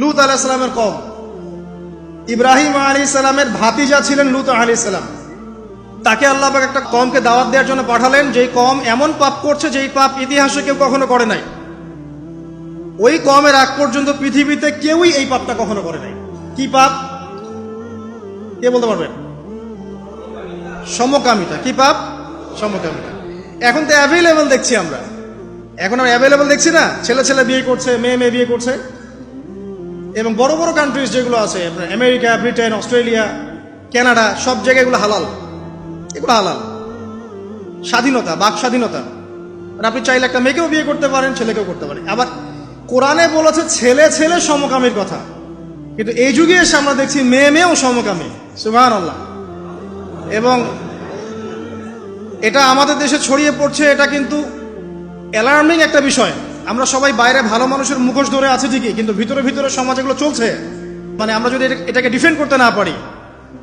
লুত আলাইসালামের কম। ইব্রাহিম আলী সালামের ভাতিজা ছিলেন লুত আলী সালাম। তাকে আল্লাহ একটা কমকে দাওয়াত দেওয়ার জন্য পাঠালেন, যেই কম এমন পাপ করছে যেই পাপ ইতিহাসে কেউ কখনো করে নাই। ওই কমের আগ পর্যন্ত পৃথিবীতে কেউই এই পাপটা কখনো করে নাই। কি পাপ? কে বলতে পারবেন সমকামিতা। কি পাপ? সমকামিতা। এখন তো অ্যাভেলেবল দেখছি আমরা। এখন আর অ্যাভেলেবল দেখছি না? ছেলে ছেলে বিয়ে করছে, মেয়ে মেয়ে বিয়ে করছে। এবং বড় বড় কান্ট্রিজ যেগুলো আছে, আপনার আমেরিকা, ব্রিটেন, অস্ট্রেলিয়া, কানাডা, সব জায়গায় এগুলো হালাল। এগুলো হালাল। স্বাধীনতা, বাক স্বাধীনতা। আপনি চাইলে একটা মেয়েকেও বিয়ে করতে পারেন, ছেলেকেও করতে পারেন। আবার কোরআনে বলেছে, ছেলে ছেলে সমকামীর কথা। কিন্তু এই যুগে এসে আমরা দেখছি মেয়ে মেয়েও সমকামী। সুবাহ আল্লাহ এবং এটা আমাদের দেশে ছড়িয়ে পড়ছে, এটা কিন্তু অ্যালার্মিং একটা বিষয়। আমরা সবাই বাইরে ভালো মানুষের মুখোশ ধরে আছে ঠিকই, কিন্তু ভিতরে ভিতরে সমাজ এগুলো চলছে। মানে আমরা যদি এটা- এটাকে ডিফেন্ড করতে না পারি,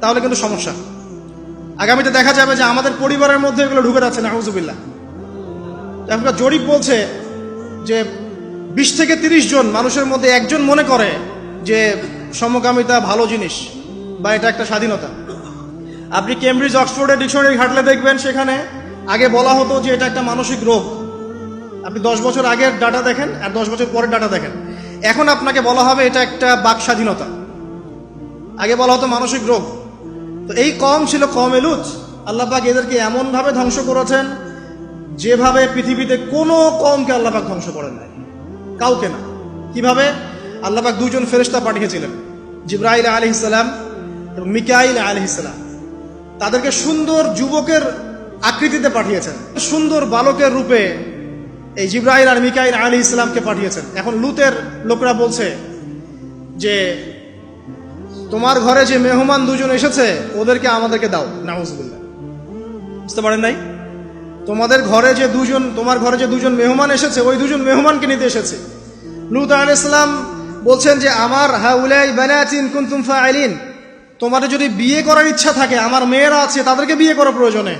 তাহলে কিন্তু সমস্যা। আগামীতে দেখা যাবে যে আমাদের পরিবারের মধ্যে এগুলো ঢুকে যাচ্ছে নাহুজুবিল্লাহ এখনকার জরিপ বলছে যে বিশ থেকে তিরিশ জন মানুষের মধ্যে একজন মনে করে যে সমকামিতা ভালো জিনিস বা এটা একটা স্বাধীনতা। আপনি কেমব্রিজ অক্সফোর্ডের ডিকশনারি ঘাটলে দেখবেন সেখানে আগে বলা হতো যে এটা একটা মানসিক রোগ। আপনি দশ বছর আগের ডাটা দেখেন আর দশ বছর পরের ডাটা দেখেন। এখন আপনাকে বলা হবে এটা একটা বাক স্বাধীনতা। আগে বলা হতো মানসিক রোগ। তো এই কম ছিল কম এলুচ আল্লাপাক এদেরকে এমনভাবে ধ্বংস করেছেন যেভাবে পৃথিবীতে কোনো কমকে আল্লাপাক ধ্বংস করেন নাই। কাউকে না। কীভাবে? আল্লাপাক দুজন ফেরিস্তা পাঠিয়েছিলেন। জিব্রাইল আলী ইসলাম এবং মিকাইল আলী ইসলাম তাদেরকে সুন্দর যুবকের আকৃতিতে পাঠিয়েছেন। সুন্দর বালকের রূপে এই জিব্রাহিল আর মিকাইল আলী ইসলামকে পাঠিয়েছেন। এখন লুতের লোকরা বলছে যে, তোমার ঘরে যে মেহমান দুজন এসেছে, ওদেরকে আমাদেরকে দাও। নাউজুবিল্লাহ। বুঝতে পারেন নাই? তোমাদের ঘরে যে দুজন, তোমার ঘরে যে দুজন মেহমান এসেছে, ওই দুজন মেহমানকে নিতে এসেছে। লুত আল ইসলাম বলছেন যে, আমার হাউলাই বানাতিন কুনতুম ফাইলিন তোমাদের যদি বিয়ে করার ইচ্ছা থাকে, আমার মেয়েরা আছে, তাদেরকে বিয়ে করা প্রয়োজনে।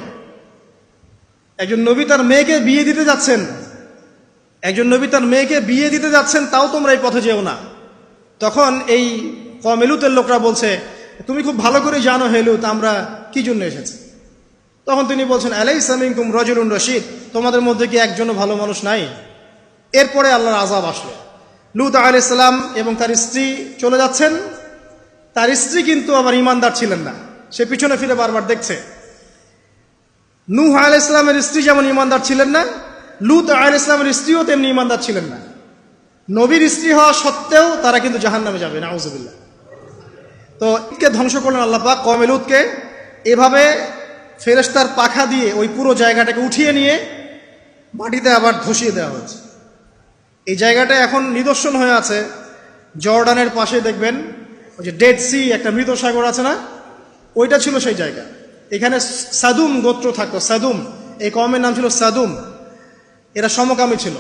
একজন নবী তার মেয়েকে বিয়ে দিতে যাচ্ছেন। একজন নবী তার মেয়েকে বিয়ে দিতে যাচ্ছেন, তাও তোমরা এই পথে যেও না। তখন এই কমেলুতের লোকরা বলছে, তুমি খুব ভালো করে জানো হেলুত আমরা কি জন্য এসেছি? তখন তিনি বলছেন আলাই সামিং তুম রজুলুন রশিদ, তোমাদের মধ্যে কি একজনও ভালো মানুষ নাই? এরপরে আল্লাহর আজাব আসলো। লুত আলাইসাল্লাম এবং তার স্ত্রী চলে যাচ্ছেন। তার স্ত্রী কিন্তু আবার ইমানদার ছিলেন না, সে পিছনে ফিরে বারবার দেখছে। নূহ আল স্ত্রী যেমন ইমানদার ছিলেন না লুত আল ইসলামের স্ত্রীও তেমনি ইমানদার ছিলেন না। নবীর স্ত্রী হওয়া সত্ত্বেও তারা কিন্তু জাহান নামে যাবে, নাউজুবিল্লাহ। তো ঈদকে ধ্বংস করলেন আল্লাহ পাক কমেলুদকে এভাবে ফেরেস্তার পাখা দিয়ে ওই পুরো জায়গাটাকে উঠিয়ে নিয়ে মাটিতে আবার ধসিয়ে দেওয়া হয়েছে। এই জায়গাটা এখন নিদর্শন হয়ে আছে। জর্ডানের পাশে দেখবেন ওই যে ডেড সি একটা মৃত সাগর আছে না? ওইটা ছিল সেই জায়গা। এখানে সাদুম গোত্র থাকতো, সাদুম। এই কমের নাম ছিল সাদুম। এরা সমকামী ছিল।